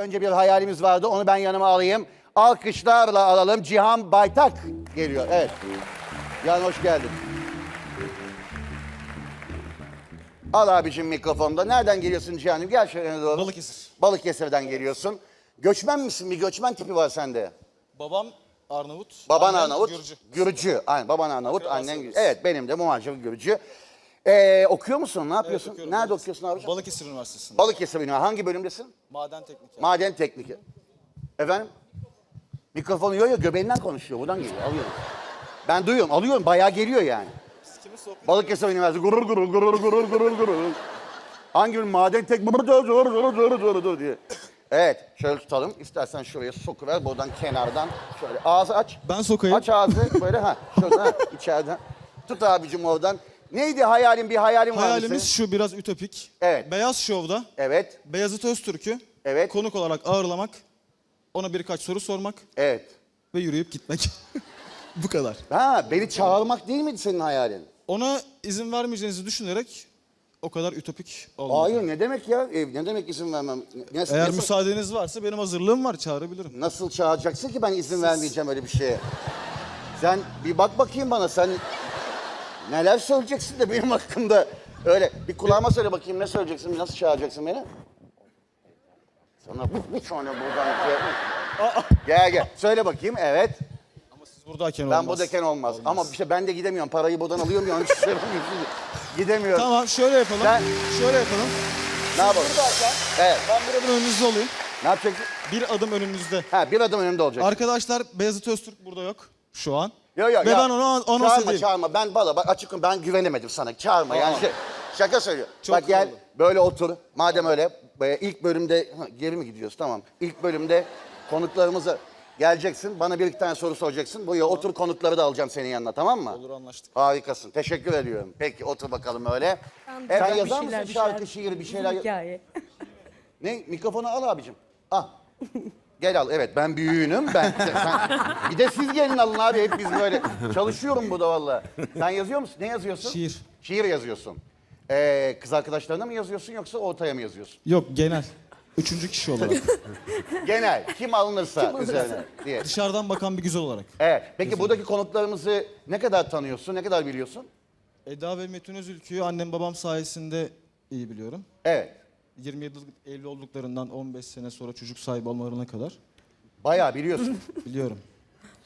Önce bir hayalimiz vardı. Onu ben yanıma alayım. Alkışlarla alalım. Cihan Baytak geliyor. Evet. Cihan hoş geldin. Al abicim mikrofonda. Nereden geliyorsun Cihan'ım? Gel şöyle doğru. Balıkesir. Balıkesir'den geliyorsun. Göçmen misin? Bir göçmen tipi var sende. Babam Arnavut. Baban annem Arnavut, Gürcü. Gürcü. Aynen baban Arnavut, annen. Gürcü. Evet benim de Muhacir Gürcü. Ee, okuyor musun? Ne yapıyorsun? okuyorum. Nerede okuyorsun abicim? Balıkesir Üniversitesi'nde. Balıkesir Üniversitesi. Hangi bölümdesin? Maden teknik. Maden tekniki. Efendim? Mikrofonu yiyor ya göbeğinden konuşuyor. Buradan geliyor. Alıyorum. Ben duyuyorum. Alıyorum. Bayağı geliyor yani. Kimi sokuyor? Balıkesir Üniversitesi. Gurur gurur gurur gurur gurur gurur. Hangi bir maden tek zor zor zor zor zor zor diye. Evet. Şöyle tutalım. İstersen şuraya sokuver. Buradan kenardan. Şöyle ağzı aç. Ben sokayım. Aç ağzı. Böyle ha. Şöyle ha. içeriden. Tut abicim oradan. Neydi hayalin? Bir hayalin var Hayalimiz senin? şu biraz ütopik. Evet. Beyaz Şov'da Evet. Beyazıt Öztürk'ü Evet. konuk olarak ağırlamak, ona birkaç soru sormak Evet. ve yürüyüp gitmek. Bu kadar. Ha beni çağırmak değil miydi senin hayalin? Ona izin vermeyeceğinizi düşünerek o kadar ütopik olmadı. Hayır ne demek ya? E, ne demek izin vermem? Ne- Eğer nasıl, müsaadeniz varsa benim hazırlığım var çağırabilirim. nasıl çağıracaksın ki ben izin vermeyeceğim öyle bir şeye? Sen bir bak bakayım bana sen neler söyleyeceksin de benim hakkımda. Öyle bir kulağıma söyle bakayım ne söyleyeceksin, nasıl çağıracaksın beni? Sana bu bir tane buradan şey Gel gel söyle bakayım evet. Ama siz buradayken Ben olmaz. buradayken olmaz. Ama işte ben de gidemiyorum. Parayı buradan alıyorum ya onun için söylemiyorum şimdi. Gidemiyorum. Tamam şöyle yapalım. Sen- Şöyle yapalım. Ne yapalım? Evet. Ben bir adım önünüzde olayım. Ne yapacaksın? Bir adım önünüzde. Ha bir adım önümde olacak. Arkadaşlar Beyazıt Öztürk burada yok şu an. Yo, yo, Ve ya. ben ona anons Çağırma edeyim. çağırma. Ben valla bak açıkım ben güvenemedim sana. Çağırma yani. Şey, şaka söylüyorum. Çok bak gel oldu. böyle otur. Madem öyle e, ilk bölümde ha, geri mi gidiyoruz? Tamam. İlk bölümde konuklarımıza geleceksin. Bana bir iki tane soru soracaksın. Buraya otur konukları da alacağım senin yanına tamam mı? Olur anlaştık. Harikasın. Teşekkür ediyorum. Peki otur bakalım öyle. Tamam, Sen bir yazar şeyler, mısın bir şarkı, şiir bir şeyler? Hikaye. Ne? Mikrofonu al abicim. Al. Gel al. Evet ben büyüğünüm. Ben, sen- bir de siz gelin alın abi. Hep biz böyle. Çalışıyorum burada valla. Sen yazıyor musun? Ne yazıyorsun? Şiir. Şiir yazıyorsun. Ee, kız arkadaşlarına mı yazıyorsun yoksa ortaya mı yazıyorsun? Yok genel. Üçüncü kişi olarak. Genel. Kim alınırsa üzerine diye. Dışarıdan bakan bir güzel olarak. Evet. Peki buradaki konuklarımızı ne kadar tanıyorsun? Ne kadar biliyorsun? Eda ve Metin Özülkü'yü annem babam sayesinde iyi biliyorum. Evet. 27 yıllık evli olduklarından 15 sene sonra çocuk sahibi olmalarına kadar Bayağı biliyorsun. biliyorum.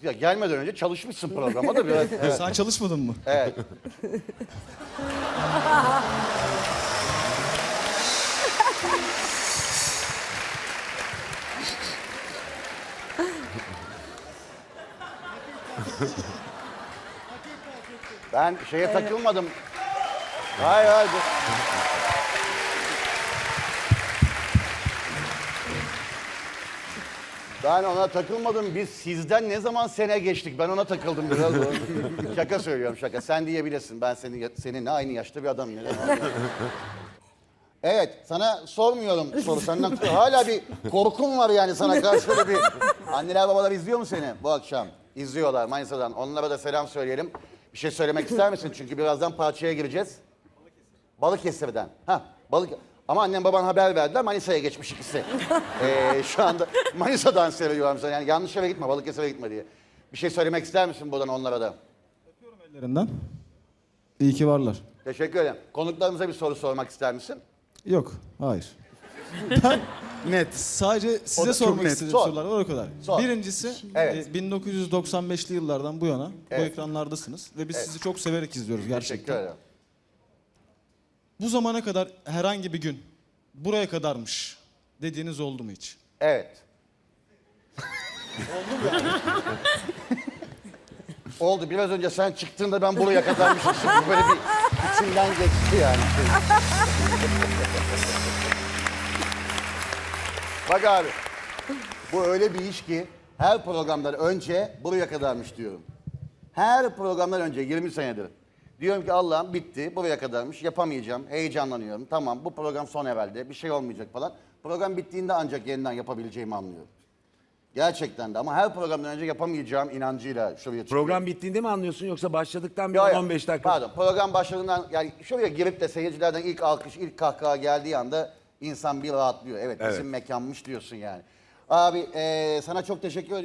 ya gelmeden önce çalışmışsın programa da biraz. Evet. Sen çalışmadın mı? evet. Ben şeye takılmadım. Hayır hayır. Ben ona takılmadım. Biz sizden ne zaman sene geçtik? Ben ona takıldım biraz. şaka söylüyorum şaka. Sen diyebilirsin. Ben senin seninle aynı yaşta bir adamım. Evet, sana sormuyorum soru. Senden hala bir korkun var yani sana karşı böyle bir. Anneler babalar izliyor mu seni bu akşam? İzliyorlar Manisa'dan. Onlara da selam söyleyelim. Bir şey söylemek ister misin? Çünkü birazdan parçaya gireceğiz. Balıkesir'den. Ha, balık. Ama annem baban haber verdiler. Manisa'ya geçmiş ikisi. Ee, şu anda Manisa'dan seyrediyorlar sana. Yani yanlış yere gitme, Balıkesir'e gitme diye. Bir şey söylemek ister misin buradan onlara da? Ellerinden. İyi ki varlar. Teşekkür ederim. Konuklarımıza bir soru sormak ister misin? Yok, hayır. Net. Sadece O da size çok sormak net. istediğim Sor. sorular var o kadar. Sor. Birincisi Evet. e, 1995'li yıllardan bu yana bu ekranlardasınız ve biz sizi çok severek izliyoruz Teşekkür gerçekten. ederim. Bu zamana kadar herhangi bir gün buraya kadarmış dediğiniz oldu mu hiç? Evet. Oldu. Biraz önce sen çıktığında ben buraya kadarmışım. Şimdi böyle bir içinden geçti yani. Bak abi. Bu öyle bir iş ki her programdan önce buraya kadarmış diyorum. Her programdan önce 20 senedir. Diyorum ki Allah'ım bitti buraya kadarmış yapamayacağım heyecanlanıyorum. Tamam bu program son evvelde bir şey olmayacak falan. Program bittiğinde ancak yeniden yapabileceğimi anlıyorum. Gerçekten de ama her programdan önce yapamayacağım inancıyla şuraya çıkıyorum. Program bittiğinde mi anlıyorsun yoksa başladıktan bir Yo, yo. 15 dakika? Pardon program başladığından yani şuraya girip de seyircilerden ilk alkış, ilk kahkaha geldiği anda insan bir rahatlıyor. Evet, Evet. bizim mekanmış diyorsun yani. Abi eee, sana çok teşekkür ediyorum.